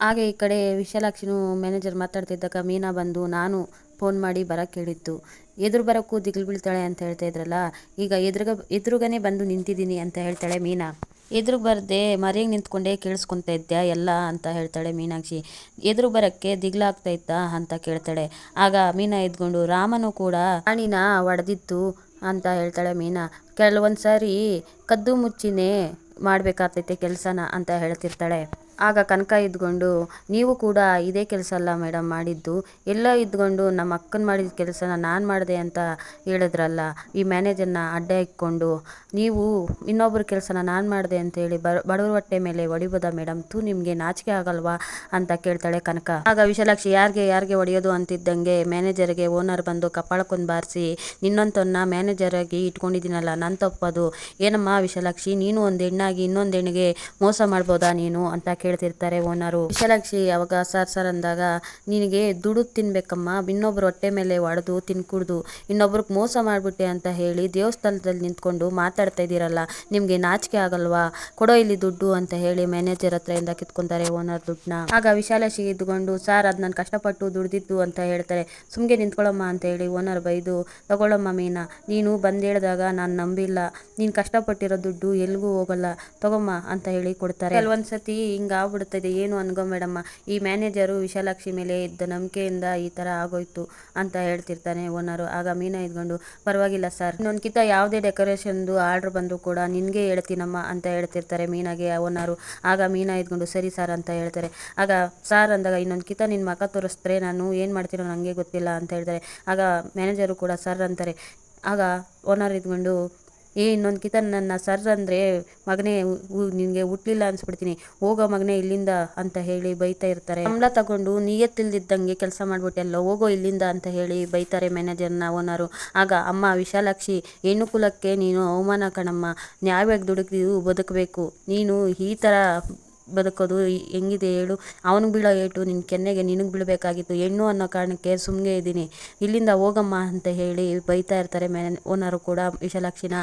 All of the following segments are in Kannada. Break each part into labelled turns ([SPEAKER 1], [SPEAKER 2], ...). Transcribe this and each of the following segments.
[SPEAKER 1] ಹಾಗೆ ಈ ಕಡೆ ವಿಶಾಲಾಕ್ಷಿನೂ ಮ್ಯಾನೇಜರ್ ಮಾತಾಡ್ತಿದ್ದಾಗ ಮೀನಾ ಬಂದು ನಾನು ಫೋನ್ ಮಾಡಿ ಬರೋಕ್ಕೆ ಹೇಳಿದ್ದು. ಎದುರು ಬರೋಕ್ಕೂ ದಿಗಿಲು ಬೀಳ್ತಾಳೆ ಅಂತ ಹೇಳ್ತಾ ಇದ್ರಲ್ಲ, ಈಗ ಎದುರುಗ, ಎದುರುಗನೇ ಬಂದು ನಿಂತಿದ್ದೀನಿ ಅಂತ ಹೇಳ್ತಾಳೆ ಮೀನಾ. ಎದುರು ಬರದೆ ಮರೆಯಾಗಿ ನಿಂತ್ಕೊಂಡೇ ಕೇಳಿಸ್ಕೊತಾ ಇದ್ದೆ ಎಲ್ಲ ಅಂತ ಹೇಳ್ತಾಳೆ ಮೀನಾಕ್ಷಿ. ಎದುರು ಬರೋಕ್ಕೆ ದಿಗ್ಲಾಗ್ತಾ ಅಂತ ಕೇಳ್ತಾಳೆ. ಆಗ ಮೀನಾ ಎದ್ಕೊಂಡು, ರಾಮನು ಕೂಡ ರಾಣಿನ ಒಡೆದಿತ್ತು ಅಂತ ಹೇಳ್ತಾಳೆ ಮೀನಾ. ಕೆಲವೊಂದು ಸಾರಿ ಕದ್ದು ಮುಚ್ಚಿನೇ ಮಾಡಬೇಕಾಗ್ತೈತೆ ಕೆಲಸನ ಅಂತ ಹೇಳ್ತಿರ್ತಾಳೆ. ಆಗ ಕನಕ ಇದ್ಕೊಂಡು ನೀವು ಕೂಡ ಇದೇ ಕೆಲಸ ಅಲ್ಲ ಮೇಡಮ್ ಮಾಡಿದ್ದು. ಎಲ್ಲ ಇದ್ಕೊಂಡು ನಮ್ಮ ಅಕ್ಕನ ಮಾಡಿದ ಕೆಲಸನ ನಾನು ಮಾಡಿದೆ ಅಂತ ಹೇಳಿದ್ರಲ್ಲ, ಈ ಮ್ಯಾನೇಜರ್ನ ಅಡ್ಡ ಇಟ್ಕೊಂಡು ನೀವು ಇನ್ನೊಬ್ಬರ ಕೆಲಸನ ನಾನು ಮಾಡಿದೆ ಅಂತೇಳಿ ಹೇಳಿ ಬಡವ್ರ ಹೊಟ್ಟೆ ಮೇಲೆ ಹೊಡಿಬೋದಾ ಮೇಡಮ್ ತೂ ನಿಮಗೆ ನಾಚಿಕೆ ಆಗಲ್ವಾ? ಅಂತ ಕೇಳ್ತಾಳೆ ಕನಕ. ಆಗ ವಿಶಾಲಾಕ್ಷಿ, ಯಾರಿಗೆ ಯಾರಿಗೆ ಹೊಡೆಯೋದು ಅಂತಿದ್ದಂಗೆ ಮ್ಯಾನೇಜರ್ಗೆ ಓನರ್ ಬಂದು ಕಪಾಳಕ್ಕೊಂದು ಬಾರಿಸಿ ಮ್ಯಾನೇಜರ್ ಮ್ಯಾನೇಜರಾಗಿ ಇಟ್ಕೊಂಡಿದ್ದೀನಲ್ಲ ನನ್ನ ತಪ್ಪದು. ಏನಮ್ಮ ವಿಶಾಲಾಕ್ಷಿ, ನೀನು ಒಂದು ಹೆಣ್ಣಾಗಿ ಇನ್ನೊಂದು ಹೆಣ್ಣಿಗೆ ಮೋಸ ಮಾಡ್ಬೋದಾ ನೀನು? ಅಂತ ಕೇಳ್ತಿರ್ತಾರೆ ಓನರು. ವಿಶಾಲಾಕ್ಷಿ, ಅವಾಗ ಸರ್ ಸರ್ ಅಂದಾಗ, ನಿನಗೆ ದುಡ್ಡು ತಿನ್ಬೇಕಮ್ಮ. ಇನ್ನೊಬ್ರು ಹೊಟ್ಟೆ ಮೇಲೆ ಒಡೆದು ತಿನ್ಕುಡ್ದು ಇನ್ನೊಬ್ರಿಗೆ ಮೋಸ ಮಾಡ್ಬಿಟ್ಟೆ ಅಂತ ಹೇಳಿ ದೇವಸ್ಥಾನದಲ್ಲಿ ನಿಂತ್ಕೊಂಡು ಮಾತಾಡ್ತಾ ಇದ್ದೀರಲ್ಲ, ನಿಮಗೆ ನಾಚಿಕೆ ಆಗಲ್ವಾ? ಕೊಡೋ ಇಲ್ಲಿ ದುಡ್ಡು, ಅಂತ ಹೇಳಿ ಮ್ಯಾನೇಜರ್ ಹತ್ರ ಇಂದ ಕಿತ್ಕೊಂತಾರೆ ಓನರ್ ದುಡ್ಡನ್ನ. ಆಗ ವಿಶಾಲಾಕ್ಷಿ ಇದ್ಕೊಂಡು ಸರ್, ಅದು ನಾನು ಕಷ್ಟಪಟ್ಟು ದುಡ್ದಿದ್ದು, ಅಂತ ಹೇಳ್ತಾರೆ. ಸುಮ್ಗೆ ನಿಂತ್ಕೊಳ್ಳಮ್ಮ ಅಂತ ಹೇಳಿ ಓನರ್ ಬೈದು ತಗೊಳ್ಳಮ್ಮ ಮೀನಾ, ನೀನು ಬಂದು ಹೇಳಿದಾಗ ನಾನು ನಂಬಿಲ್ಲ. ನೀನು ಕಷ್ಟಪಟ್ಟಿರೋ ದುಡ್ಡು ಎಲ್ಲಿಗೂ ಹೋಗಲ್ಲ. ತಗೊಮ್ಮ, ಅಂತ ಹೇಳಿ ಕೊಡ್ತಾರೆ. ಕೆಲವೊಂದ್ಸತಿ ಹಿಂಗೆ ಆಗ್ಬಿಡ್ತದೆ ಏನು ಅನ್ಕೊಂಬೇಡಮ್ಮ ಈ ಮ್ಯಾನೇಜರು ವಿಶಾಲಾಕ್ಷಿ ಮೇಲೆ ಇದ್ದ ನಂಬಿಕೆಯಿಂದ ಈ ಥರ ಆಗೋಯ್ತು ಅಂತ ಹೇಳ್ತಿರ್ತಾನೆ ಓನರು. ಆಗ ಮೀನಾ ಇದ್ಕೊಂಡು, ಪರವಾಗಿಲ್ಲ ಸರ್. ಇನ್ನೊಂದ್ಕಿತ ಯಾವುದೇ ಡೆಕೋರೇಷನ್ದು ಆರ್ಡ್ರ್ ಬಂದರೂ ಕೂಡ ನಿನಗೆ ಹೇಳ್ತೀನಮ್ಮ ಅಂತ ಹೇಳ್ತಿರ್ತಾರೆ ಮೀನಾಗೆ ಓನರು. ಆಗ ಮೀನಾ ಇದ್ಕೊಂಡು, ಸರಿ ಸರ್ ಅಂತ ಹೇಳ್ತಾರೆ. ಆಗ ಸಾರ್ ಅಂದಾಗ, ಇನ್ನೊಂದ್ಕಿತ ನಿನ್ನ ಮಕ ತೋರಿಸಿದ್ರೆ ನಾನು ಏನು ಮಾಡ್ತೀನೋ ನನಗೆ ಗೊತ್ತಿಲ್ಲ ಅಂತ ಹೇಳ್ತಾರೆ. ಆಗ ಮ್ಯಾನೇಜರು ಕೂಡ ಸರ್ ಅಂತಾರೆ. ಆಗ ಓನರ್ ಇದ್ಕೊಂಡು ಏ, ಇನ್ನೊಂದು ಕಿತ ನನ್ನ ಸರ್ ಅಂದರೆ ಮಗನೇ ನಿನಗೆ ಹುಟ್ಲಿಲ್ಲ ಅನ್ಸ್ಬಿಡ್ತೀನಿ. ಹೋಗೋ ಮಗನೇ ಇಲ್ಲಿಂದ ಅಂತ ಹೇಳಿ ಬೈತಾ ಇರ್ತಾರೆ. ಸಂಬಳ ತಗೊಂಡು ನಿಯತ್ತಿಲ್ದಿದ್ದಂಗೆ ಕೆಲಸ ಮಾಡ್ಬಿಟ್ಟೆಲ್ಲ ಹೋಗೋ ಇಲ್ಲಿಂದ ಅಂತ ಹೇಳಿ ಬೈತಾರೆ ಮ್ಯಾನೇಜರ್ನ, ಓನರು. ಆಗ ಅಮ್ಮ, ವಿಶಾಲಾಕ್ಷಿ ಹೆಣ್ಣು ಕುಲಕ್ಕೆ ನೀನು ಅವಮಾನ ಕಣಮ್ಮ. ನ್ಯಾಯವಾಗಿ ದುಡುಕಿ ಬದುಕಬೇಕು. ನೀನು ಈ ಥರ ಬದುಕೋದು ಹೆಂಗಿದೆ ಹೇಳು. ಅವನಿಗೆ ಬೀಳೋ ಏಟು ನಿನ್ನ ಕೆನ್ನೆಗೆ ನಿನಗೆ ಬೀಳಬೇಕಾಗಿತ್ತು. ಹೆಣ್ಣು ಅನ್ನೋ ಕಾರಣಕ್ಕೆ ಸುಮ್ಮನೆ ಇದ್ದೀನಿ. ಇಲ್ಲಿಂದ ಹೋಗಮ್ಮ ಅಂತ ಹೇಳಿ ಬೈತಾ ಇರ್ತಾರೆ ಮ್ಯಾನ್, ಓನರು ಕೂಡ ವಿಶಾಲಾಕ್ಷಿನ.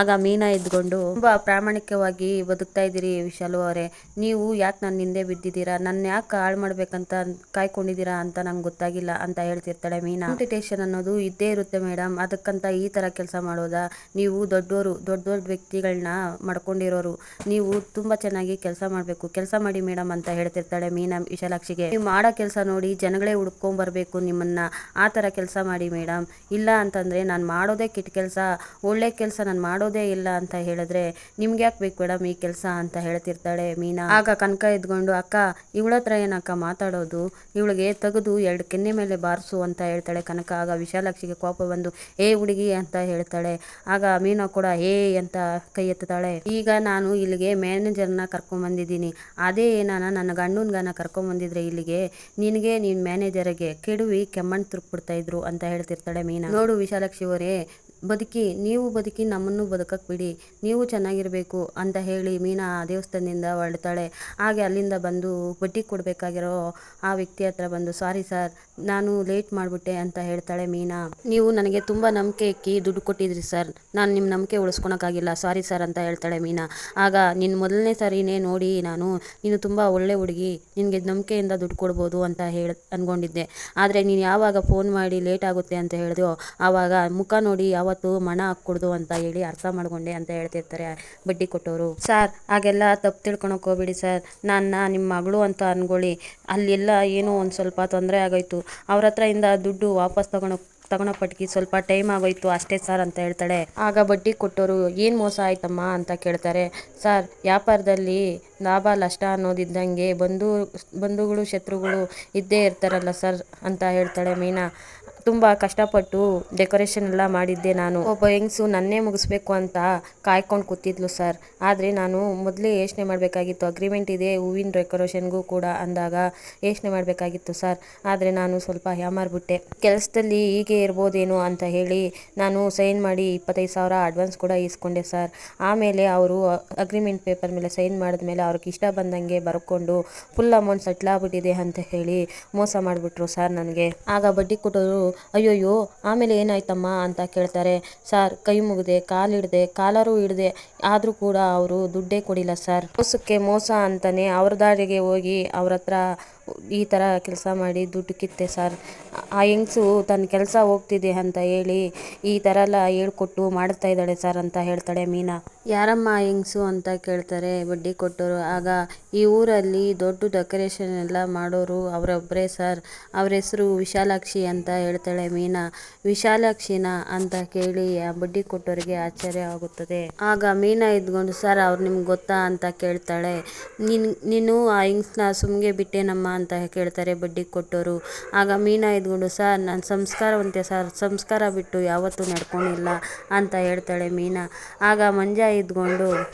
[SPEAKER 1] ಆಗ ಮೀನಾ ಇದ್ಕೊಂಡು ತುಂಬ ಪ್ರಾಮಾಣಿಕವಾಗಿ ಬದುಕ್ತಾ ಇದ್ದೀರಿ ವಿಶಾಲು ಅವರೇ. ನೀವು ಯಾಕೆ ನನ್ನ ಹಿಂದೆ ಬಿದ್ದಿದ್ದೀರಾ? ನನ್ನ ಯಾಕೆ ಹಾಳು ಮಾಡ್ಬೇಕಂತ ಕಾಯ್ಕೊಂಡಿದ್ದೀರಾ ಅಂತ ನಂಗೆ ಗೊತ್ತಾಗಿಲ್ಲ ಅಂತ ಹೇಳ್ತಿರ್ತಾಳೆ ಮೀನಾ. ಕಾಂಪಿಟೇಷನ್ ಅನ್ನೋದು ಇದ್ದೇ ಇರುತ್ತೆ ಮೇಡಮ್ ಅದಕ್ಕಂತ ಈ ಥರ ಕೆಲಸ ಮಾಡೋದಾ? ನೀವು ದೊಡ್ಡವರು ದೊಡ್ಡ ದೊಡ್ಡ ವ್ಯಕ್ತಿಗಳನ್ನ ಮಾಡ್ಕೊಂಡಿರೋರು. ನೀವು ತುಂಬ ಚೆನ್ನಾಗಿ ಕೆಲಸ ಮಾಡಬೇಕು. ಕೆಲಸ ಮಾಡಿ ಮೇಡಮ್ ಅಂತ ಹೇಳ್ತಿರ್ತಾಳೆ. ಮೀನಾ ವಿಶಾಲಾಕ್ಷಿಗೆ, ನೀವು ಮಾಡೋ ಕೆಲಸ ನೋಡಿ, ಜನಗಳೇ ಹುಡ್ಕೊಂಬರ್ಬೇಕು ನಿಮ್ಮನ್ನ. ಆ ಥರ ಕೆಲಸ ಮಾಡಿ ಮೇಡಮ್. ಇಲ್ಲ ಅಂತಂದರೆ ನಾನು ಮಾಡೋದೇ ಕೆಟ್ಟ ಕೆಲಸ. ಒಳ್ಳೆ ಕೆಲಸ ನಾನು ಮಾಡೋದೇ ಇಲ್ಲ ಅಂತ ಹೇಳಿದ್ರೆ ನಿಮ್ಗೆ ಯಾಕೆ ಬೇಕು ಮೇಡಮ್ ಈ ಕೆಲಸ ಅಂತ ಹೇಳ್ತಿರ್ತಾಳೆ ಮೀನಾ. ಆಗ ಕನಕ ಎದ್ಕೊಂಡು, ಅಕ್ಕ, ಇವಳ ಹತ್ರ ಏನಕ್ಕ ಮಾತಾಡೋದು? ಇವಳಿಗೆ ತೆಗೆದು ಎರಡು ಕೆನ್ನೆ ಮೇಲೆ ಬಾರಿಸು ಅಂತ ಹೇಳ್ತಾಳೆ ಕನಕ. ಆಗ ವಿಶಾಲಾಕ್ಷಿಗೆ ಕೋಪ ಬಂದು, ಏ ಹುಡುಗಿ ಅಂತ ಹೇಳ್ತಾಳೆ. ಆಗ ಮೀನಾ ಕೂಡ, ಏ ಅಂತ ಕೈ ಎತ್ತಾಳೆ ಈಗ ನಾನು ಇಲ್ಲಿಗೆ ಮ್ಯಾನೇಜರ್ನ ಕರ್ಕೊಂಬಂದಿದ್ದೀನಿ ಅದೇ ಏನಾನ ನನ್ನ ಗಂಡನ್ಗನ ಕರ್ಕೊಂಬಂದಿದ್ರೆ ಇಲ್ಲಿಗೆ, ನಿನಗೆ ನಿನ್ನ ಮ್ಯಾನೇಜರ್ಗೆ ಕೆಡುವಿ ಕೆಮ್ಮಣ್ಣು ಇದ್ರು ಅಂತ ಹೇಳ್ತಿರ್ತಾಳೆ ಮೀನಾ. ನೋಡು ವಿಶಾಲಾಕ್ಷಿ ಅವರೇ, ಬದುಕಿ, ನೀವು ಬದುಕಿ ನಮ್ಮನ್ನು ಬದುಕಕ್ಕೆ ಬಿಡಿ, ನೀವು ಚೆನ್ನಾಗಿರಬೇಕು ಅಂತ ಹೇಳಿ ಮೀನಾ ದೇವಸ್ಥಾನದಿಂದ ಹೊರಡ್ತಾಳೆ. ಹಾಗೆ ಅಲ್ಲಿಂದ ಬಂದು ಬಡ್ಡಿ ಕೊಡಬೇಕಾಗಿರೋ ಆ ವ್ಯಕ್ತಿ ಹತ್ರ ಬಂದು, ಸಾರಿ ಸರ್ ನಾನು ಲೇಟ್ ಮಾಡಿಬಿಟ್ಟೆ ಅಂತ ಹೇಳ್ತಾಳೆ ಮೀನಾ. ನೀವು ನನಗೆ ತುಂಬ ನಂಬಿಕೆ ಇಕ್ಕಿ ದುಡ್ಡು ಕೊಟ್ಟಿದ್ರಿ ಸರ್. ನಾನು ನಿಮ್ಮ ನಂಬಿಕೆ ಉಳಿಸ್ಕೊಳಕ್ಕಾಗಿಲ್ಲ. ಸಾರಿ ಸರ್ ಅಂತ ಹೇಳ್ತಾಳೆ ಮೀನಾ. ಆಗ ನಿನ್ನ ಮೊದಲನೇ ಸಾರಿನೇ ನೋಡಿ ನಾನು, ನೀನು ತುಂಬ ಒಳ್ಳೆ ಹುಡುಗಿ, ನಿನಗೆ ನಂಬಿಕೆಯಿಂದ ದುಡ್ಡು ಕೊಡ್ಬೋದು ಅಂತ ಹೇಳಿ ಅಂದ್ಕೊಂಡಿದ್ದೆ ಆದರೆ ನೀನು ಯಾವಾಗ ಫೋನ್ ಮಾಡಿ ಲೇಟ್ ಆಗುತ್ತೆ ಅಂತ ಹೇಳಿದ್ಯೋ, ಆವಾಗ ಮುಖ ನೋಡಿ ಯಾವತ್ತು ಮಣ ಹಾಕ್ಕೊಡ್ದು ಅಂತ ಹೇಳಿ ಅರ್ಥ ಮಾಡ್ಕೊಂಡೆ ಅಂತ ಹೇಳ್ತಿರ್ತಾರೆ ಬಡ್ಡಿ ಕೊಟ್ಟವರು. ಸರ್, ಹಾಗೆಲ್ಲ ತಪ್ಪು ತಿಳ್ಕೊಳಕ್ಕೆ ಹೋಗ್ಬಿಡಿ ಸರ್. ನನ್ನ ನಿಮ್ಮ ಮಗಳು ಅಂತ ಅನ್ಕೊಳ್ಳಿ. ಅಲ್ಲೆಲ್ಲ ಏನೋ ಒಂದು ಸ್ವಲ್ಪ ತೊಂದರೆ ಆಗೋಯ್ತು. ಅವ್ರ ಹತ್ರ ಇಂದ ದುಡ್ಡು ವಾಪಸ್ ತಗೊಳೋ ತಗೊಳೋ ಪಟ್ಟಿಗೆ ಸ್ವಲ್ಪ ಟೈಮ್ ಆಗೋಯ್ತು, ಅಷ್ಟೇ ಸರ್ ಅಂತ ಹೇಳ್ತಾಳೆ. ಆಗ ಬಡ್ಡಿ ಕೊಟ್ಟವರು ಏನು ಮೋಸ ಆಯ್ತಮ್ಮ? ಅಂತ ಕೇಳ್ತಾರೆ. ಸರ್ ವ್ಯಾಪಾರದಲ್ಲಿ ಲಾಭ, ನಷ್ಟ ಅನ್ನೋದಿದ್ದಂಗೆ ಬಂಧು, ಬಂಧುಗಳು, ಶತ್ರುಗಳು ಇದ್ದೇ ಇರ್ತಾರಲ್ಲ ಸರ್ ಅಂತ ಹೇಳ್ತಾಳೆ ಮೀನಾ. ತುಂಬ ಕಷ್ಟಪಟ್ಟು ಡೆಕೋರೇಷನ್ ಎಲ್ಲ ಮಾಡಿದ್ದೆ ನಾನು. ಒಬ್ಬ ಹೆಂಗಸು ನನ್ನೇ ಮುಗಿಸ್ಬೇಕು ಅಂತ ಕಾಯ್ಕೊಂಡು ಕೂತಿದ್ಲು ಸರ್ ಆದರೆ ನಾನು ಮೊದಲೇ ಯೋಚನೆ ಮಾಡಬೇಕಾಗಿತ್ತು. ಅಗ್ರಿಮೆಂಟ್ ಇದೆ, ಹೂವಿನ ಡೆಕೋರೇಷನ್ಗೂ ಕೂಡ ಅಂದಾಗ ಯೋಚನೆ ಮಾಡಬೇಕಾಗಿತ್ತು ಸರ್ ಆದರೆ ನಾನು ಸ್ವಲ್ಪ ಯಾಮಾರ್ಬಿಟ್ಟೆ. ಕೆಲಸದಲ್ಲಿ ಹೀಗೆ ಇರ್ಬೋದೇನೋ ಅಂತ ಹೇಳಿ ನಾನು ಸೈನ್ ಮಾಡಿ ಇಪ್ಪತ್ತೈದು ಸಾವಿರ ಅಡ್ವಾನ್ಸ್ ಕೂಡ ಇಸ್ಕೊಂಡೆ ಸರ್ ಆಮೇಲೆ ಅವರು ಅಗ್ರಿಮೆಂಟ್ ಪೇಪರ್ ಮೇಲೆ ಸೈನ್ ಮಾಡಿದ ಮೇಲೆ ಅವ್ರಿಗೆ ಇಷ್ಟ ಬಂದಂಗೆ ಬರ್ಕೊಂಡು ಫುಲ್ ಅಮೌಂಟ್ ಸೆಟ್ಲ್ ಅಂತ ಹೇಳಿ ಮೋಸ ಮಾಡಿಬಿಟ್ರು ಸರ್ ನನಗೆ. ಆಗ ಬಡ್ಡಿ ಕೊಟ್ಟವರು ಅಯ್ಯಯ್ಯೋ, ಆಮೇಲೆ ಏನಾಯ್ತಮ್ಮ ಅಂತ ಕೇಳ್ತಾರೆ. ಸರ್, ಕೈ ಮುಗಿದೆ, ಕಾಲು ಹಿಡ್ದೆ, ಕಾಲರು ಹಿಡ್ದೆ, ಆದರೂ ಕೂಡ ಅವರು ದುಡ್ಡೇ ಕೊಡಿಲ್ಲ ಸರ್. ಮೋಸಕ್ಕೆ ಮೋಸ ಅಂತಲೇ ಅವ್ರ ದಾರಿಗೆ ಹೋಗಿ ಅವ್ರ ಹತ್ರ ಈ ಥರ ಕೆಲಸ ಮಾಡಿ ದುಡ್ಡು ಕಿತ್ತೆ ಸರ್. ಆ ಹೆಂಗ್ಸು ತನ್ನ ಕೆಲಸ ಹೋಗ್ತಿದೆ ಅಂತ ಹೇಳಿ ಈ ಥರ ಎಲ್ಲ ಹೇಳ್ಕೊಟ್ಟು ಮಾಡ್ತಾ ಇದ್ದಾಳೆ ಸರ್ ಅಂತ ಹೇಳ್ತಾಳೆ ಮೀನಾ. ಯಾರಮ್ಮ ಆ ಹೆಂಗ್ಸು ಅಂತ ಕೇಳ್ತಾರೆ ಬಡ್ಡಿ ಕೊಟ್ಟರು. ಆಗ ಈ ಊರಲ್ಲಿ ದೊಡ್ಡ ಡೆಕೋರೇಷನ್ ಎಲ್ಲ ಮಾಡೋರು ಅವರೊಬ್ಬರೇ ಸರ್. ಅವ್ರ ಹೆಸರು ವಿಶಾಲಾಕ್ಷಿ ಅಂತ ಹೇಳ್ತಾಳೆ ಮೀನಾ, ವಿಶಾಲಾಕ್ಷಿನ ಅಂತ ಕೇಳಿ ಆ ಬಡ್ಡಿ ಕೊಟ್ಟೋರಿಗೆ ಆಶ್ಚರ್ಯ ಆಗುತ್ತದೆ. ಆಗ ಮೀನಾ ಇದ್ಕೊಂಡು, ಸರ್, ಅವ್ರು ನಿಮ್ಗೆ ಗೊತ್ತಾ? ಅಂತ ಕೇಳ್ತಾಳೆ. ನಿನ್, ನೀನು ಆ ಹಿಂಗ್ಸ್ನ ಸುಮ್ಗೆ ಬಿಟ್ಟೇನಮ್ಮ? ಅಂತ ಕೇಳ್ತಾರೆ ಬಡ್ಡಿ ಕೊಟ್ಟೋರು. ಆಗ ಮೀನಾ ಇದ್ಕೊಂಡು, ಸರ್, ನಾನು ಸಂಸ್ಕಾರವಂತೆ, ಸರ್, ಸಂಸ್ಕಾರ ಬಿಟ್ಟು ಯಾವತ್ತೂ ನಡ್ಕೊಂಡಿಲ್ಲ, ಅಂತ ಹೇಳ್ತಾಳೆ ಮೀನಾ. ಆಗ ಮಂಜ ಇದ್ಕೊಂಡು